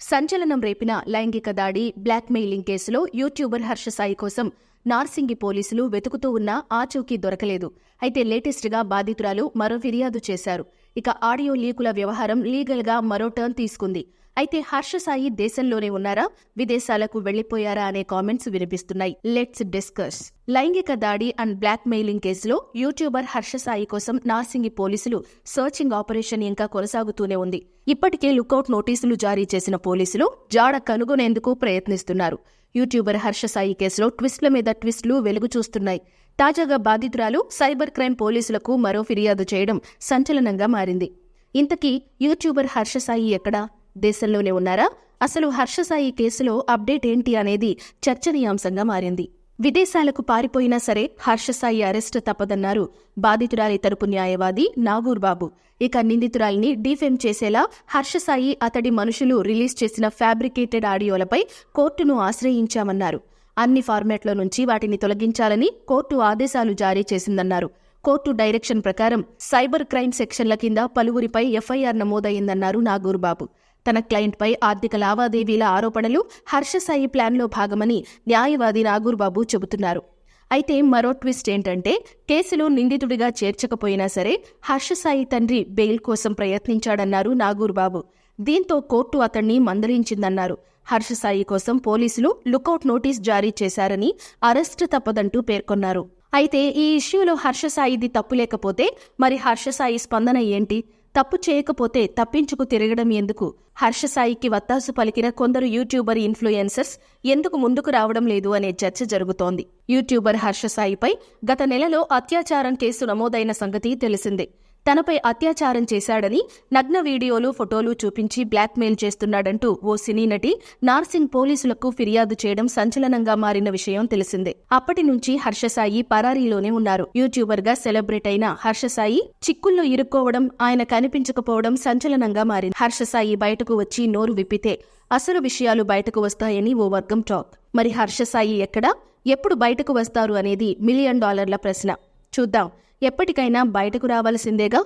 సంచలనం రేపిన లైంగిక దాడి బ్లాక్మెయిలింగ్ కేసులో యూట్యూబర్ హర్ష సాయి కోసం నార్సింగి పోలీసులు వెతుకుతూ ఉన్నా ఆచూకీ దొరకలేదు. అయితే లేటెస్ట్గా బాధితురాలు మరో ఫిర్యాదు చేశారు. ఇక ఆడియో లీకుల వ్యవహారం లీగల్గా మరో టర్న్ తీసుకుంది. అయితే హర్ష సాయి దేశంలోనే ఉన్నారా? విదేశాలకు వెళ్ళిపోయారా అనే కామెంట్స్ వినిపిస్తున్నాయి. Let's discuss. లైంగిక దాడి అండ్ బ్లాక్ మెయిలింగ్ కేసులో యూట్యూబర్ హర్ష సాయి కోసం నార్సింగి పోలీసులు సర్చింగ్ ఆపరేషన్ ఇంకా కొనసాగుతూనే ఉంది. ఇప్పటికే లుకౌట్ నోటీసులు జారీ చేసిన పోలీసులు జాడ కనుగొనేందుకు ప్రయత్నిస్తున్నారు. యూట్యూబర్ హర్ష సాయి కేసులో ట్విస్ట్ల మీద ట్విస్టులు వెలుగు చూస్తున్నాయి. తాజాగా బాధితురాలు సైబర్ క్రైమ్ పోలీసులకు మరో ఫిర్యాదు చేయడం సంచలనంగా మారింది. ఇంతకీ యూట్యూబర్ హర్ష సాయి ఎక్కడా? దేశంలోనే ఉన్నారా? అసలు హర్షసాయి కేసులో అప్డేట్ ఏంటి అనేది చర్చనీయాంశంగా మారింది. విదేశాలకు పారిపోయినా సరే హర్షసాయి అరెస్టు అరెస్ట్ తప్పదన్నారు. బాధితురాలి తరపు న్యాయవాది నాగూర్ బాబు. ఇక నిందితురాలిని డీఫేమ్ చేసేలా హర్షసాయి అతడి మనుషులు రిలీజ్ చేసిన ఫ్యాబ్రికేటెడ్ ఆడియోలపై కోర్టును ఆశ్రయించామన్నారు. అన్ని ఫార్మాట్ల నుంచి వాటిని తొలగించాలని కోర్టు ఆదేశాలు జారీ చేసిందన్నారు. కోర్టు డైరెక్షన్ ప్రకారం సైబర్ క్రైమ్ సెక్షన్ల కింద పలువురిపై ఎఫ్ఐఆర్ నమోదయ్యిందన్నారు నాగూర్ బాబు. తన క్లయింట్పై ఆర్థిక లావాదేవీల ఆరోపణలు హర్షసాయి ప్లాన్లో భాగమని న్యాయవాది నాగూర్బాబు చెబుతున్నారు. అయితే మరో ట్విస్ట్ ఏంటంటే కేసులో నిందితుడిగా చేర్చకపోయినా సరే హర్షసాయి తండ్రి బెయిల్ కోసం ప్రయత్నించాడన్నారు నాగూర్బాబు. దీంతో కోర్టు అతన్ని మందలించిందన్నారు. హర్షసాయి కోసం పోలీసులు లుకౌట్ నోటీస్ జారీ చేశారని అరెస్టు తప్పదంటూ పేర్కొన్నారు. అయితే ఈ ఇష్యూలో హర్షసాయిది తప్పు లేకపోతే మరి హర్షసాయి స్పందన ఏంటి? తప్పు చేయకపోతే తప్పించుకు తిరగడం ఎందుకు? హర్షసాయికి వత్తాసు పలికిన కొందరు యూట్యూబర్ ఇన్ఫ్లుయెన్సర్స్ ఎందుకు ముందుకు రావడం లేదు అనే చర్చ జరుగుతోంది. యూట్యూబర్ హర్షసాయిపై గత నెలలో అత్యాచారం కేసు నమోదైన సంగతి తెలిసిందే. తనపై అత్యాచారం చేశాడని నగ్న వీడియోలు ఫోటోలు చూపించి బ్లాక్మెయిల్ చేస్తున్నాడంటూ ఓ సినీ నటి నార్సింగ్ పోలీసులకు ఫిర్యాదు చేయడం సంచలనంగా మారిన విషయం తెలిసిందే. అప్పటి నుంచి హర్షసాయి పరారీలోనే ఉన్నారు. యూట్యూబర్గా సెలబ్రేట్ అయిన హర్షసాయి చిక్కుల్లో ఇరుక్కోవడం ఆయన కనిపించకపోవడం సంచలనంగా మారింది. హర్షసాయి బయటకు వచ్చి నోరు విప్పితే అసలు విషయాలు బయటకు వస్తాయని ఓ వర్గం టాక్. మరి హర్షసాయి ఎక్కడ? ఎప్పుడు బయటకు వస్తారు అనేది మిలియన్ డాలర్ల ప్రశ్న. చూద్దాం. ఎప్పటికైనా బయటకు రావాల్సిందేగా?